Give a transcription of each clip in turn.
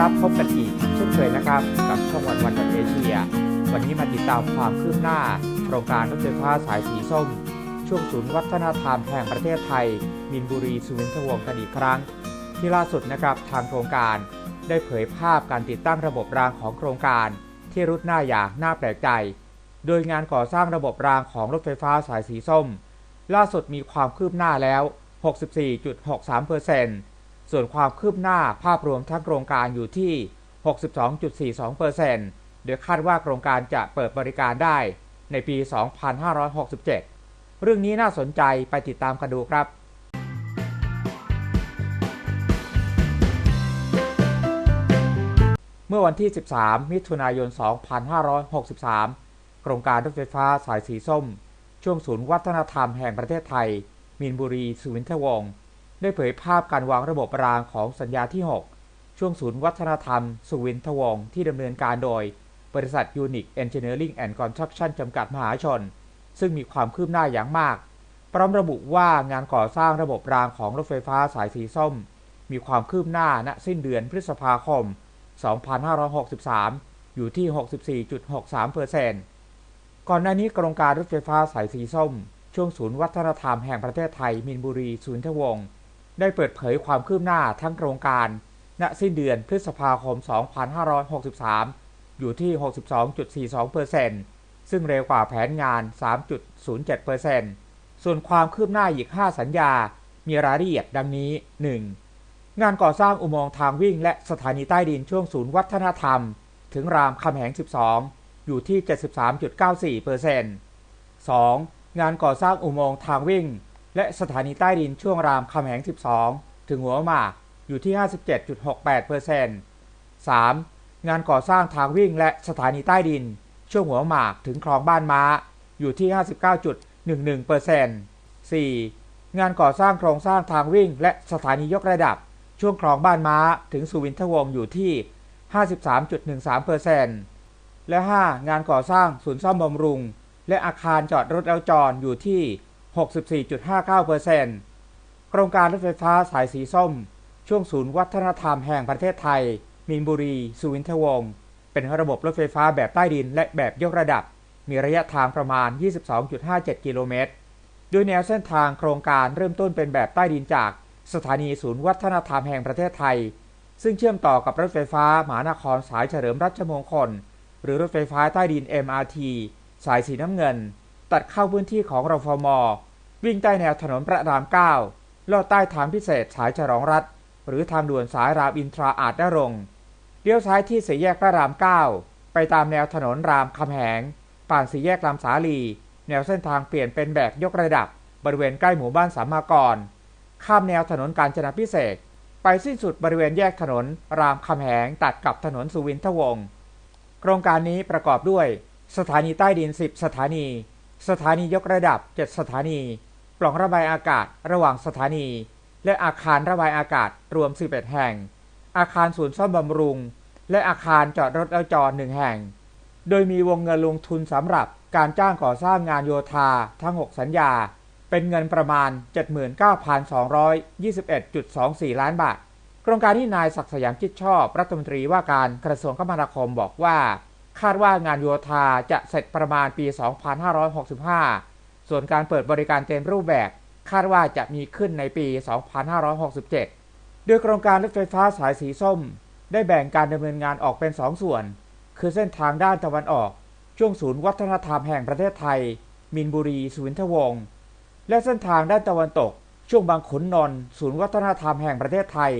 ครับ พบกันอีกเช่นเคยนะครับ กับช่องวันวันวันเอเชีย วันนี้มาติดตามความคืบหน้า โครงการรถไฟฟ้าสายสีส้ม ช่วงศูนย์วัฒนธรรมแห่งประเทศไทย มินบุรีสุวินทวงศ์กันอีกครั้ง ที่ล่าสุดนะครับทางโครงการ ได้เผยภาพการติดตั้งระบบรางของโครงการ ที่รุดหน้าอย่างน่าแปลกใจ โดยงานก่อสร้างระบบรางของรถไฟฟ้าสายสีส้ม ล่าสุดมีความคืบหน้าแล้ว 64.63% ส่วนความคืบหน้าภาพรวมทั้งโครงการอยู่ที่ 62.42%โดยคาดว่าโครงการจะเปิดบริการได้ในปี 2567 เรื่องนี้น่าสนใจไปติดตามกันดูครับเมื่อวันที่ 13 มิถุนายน 2563 โครงการรถไฟฟ้าสายสีส้ม ช่วงศูนย์วัฒนธรรมแห่งประเทศไทยมีนบุรี สุวินทวงศ์ ได้เผยภาพการวางระบบรางของสัญญาที่ 6 ช่วงศูนย์วัฒนธรรม สุวินทวงศ์ที่ดำเนินการโดย บริษัทยูนิคเอนจิเนียริงแอนด์คอนสตรักชั่นจำกัดมหาชน ซึ่งมีความคืบหน้าอย่างมาก พร้อมระบุว่างานก่อสร้างระบบรางของรถไฟฟ้าสายสีส้ม มีความคืบหน้าณสิ้นเดือนพฤษภาคม 2563 อยู่ที่ 64.63%ก่อนหน้านี้โครงการรถไฟฟ้าสายสีส้ม ช่วงศูนย์วัฒนธรรมแห่งประเทศไทยมินบุรีสุนทวงศ์ ได้เปิดเผยความคืบหน้าทั้งโครงการ ณ สิ้นเดือนพฤษภาคม 2563 อยู่ที่ 62.42%ซึ่งเร็วกว่าแผนงาน 3.07%ส่วนความคืบหน้าอีก 5 สัญญา มีรายละเอียดดังนี้ 1. งานก่อสร้างอุโมงค์ทางวิ่งและสถานีใต้ดินช่วงศูนย์วัฒนธรรม ถึงรามคำแหง 12 อยู่ที่ 73.94% 2. งานก่อสร้างอุโมงค์ทางวิ่ง และสถานีใต้ดินช่วงรามคำแหง 12 ถึงหัวหมากอยู่ที่ 57.68% 3. งานก่อสร้างทางวิ่งและสถานีใต้ดิน ช่วงหัวหมากถึงคลองบ้านม้าอยู่ที่ 59.11% 4. งานก่อสร้างโครงสร้างทางวิ่ง และสถานียกระดับ ช่วงคลองบ้านม้าถึงสุวินทวงศ์อยู่ที่ 53.13%และ 5. งานก่อสร้างศูนย์ซ่อมบำรุง และอาคารจอดรถแล้วจอดอยู่ที่ 64.59%โครงการรถไฟฟ้าสายสีส้ม ช่วงศูนย์วัฒนธรรมแห่งประเทศไทย มีนบุรี สุวินทวงศ์ เป็นระบบรถไฟฟ้าแบบใต้ดินและแบบยกระดับ มีระยะทางประมาณ 22.57 กิโลเมตร โดยแนวเส้นทางโครงการเริ่มต้นเป็นแบบใต้ดินจากสถานีศูนย์วัฒนธรรมแห่งประเทศไทย ซึ่งเชื่อมต่อกับรถไฟฟ้ามหานครสายเฉลิมรัชมงคล หรือรถไฟฟ้าใต้ดิน MRT สายสีน้ำเงิน ตัดเข้าพื้นที่ของรฟม วิ่งใต้แนวถนนพระราม 9 ลอดใต้ทางพิเศษสายฉลองรัฐ หรือทางด่วนสายรามอินทราอาจนรงเลี้ยวซ้ายที่สี่แยกพระราม 9 ไปตามแนวถนนรามคำแหง ผ่านสี่แยกลำสาลี แนวเส้นทางเปลี่ยนเป็นแบบยกระดับ บริเวณใกล้หมู่บ้านสามมากร ข้ามแนวถนนกาญจนาพิเศษไปสิ้นสุดบริเวณแยกถนน รามคำแหงตัดกับถนนสุวินทวงศ์โครงการนี้ประกอบด้วย สถานีใต้ดิน 10 สถานี สถานียกระดับ 7 สถานี ปล่องระบายอากาศระหว่างสถานี และอาคารระบายอากาศรวม 11 แห่ง อาคารศูนย์ซ่อมบำรุง และอาคารจอดรถแล้วจอดหนึ่งแห่ง โดยมีวงเงินลงทุนสำหรับการจ้างก่อสร้างงานโยธาทั้ง 6 สัญญา เป็นเงินประมาณ 79,221.24 ล้านบาทโครงการที่นายศักสยามคิดชอบรัฐมนตรีว่าการกระทรวงคมนาคมบอกว่า คาดว่างานโยธาจะเสร็จประมาณปี 2565 ส่วนการเปิดบริการเต็มรูปแบบ คาดว่าจะมีขึ้นในปี 2567 โดยโครงการรถไฟฟ้าสายสีส้ม ได้แบ่งการดำเนินงานออกเป็น 2 ส่วน คือเส้นทางด้านตะวันออก ช่วงศูนย์วัฒนธรรมแห่งประเทศไทย มินบุรีสุวินทวงศ์ และเส้นทางด้านตะวันตก ช่วงบางขุนนนท์ศูนย์วัฒนธรรมแห่งประเทศไทย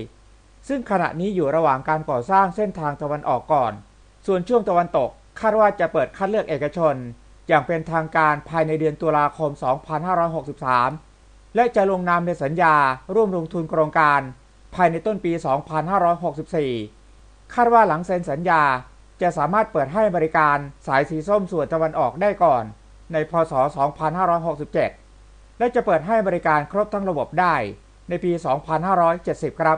ซึ่งขณะนี้อยู่ระหว่างการก่อสร้างเส้นทางตะวันออกก่อน ส่วนช่วงตะวันตกคาดว่าจะเปิดคัดเลือกเอกชน อย่างเป็นทางการภายในเดือนตุลาคม 2563 และจะลงนามในสัญญาร่วมลงทุนโครงการ ภายในต้นปี 2564 คาดว่าหลังเซ็นสัญญาจะสามารถเปิดให้บริการสายสีส้มส่วนตะวันออกได้ก่อน ในพศ 2567 และจะเปิดให้บริการครบทั้งระบบได้ในปี 2570 ครับ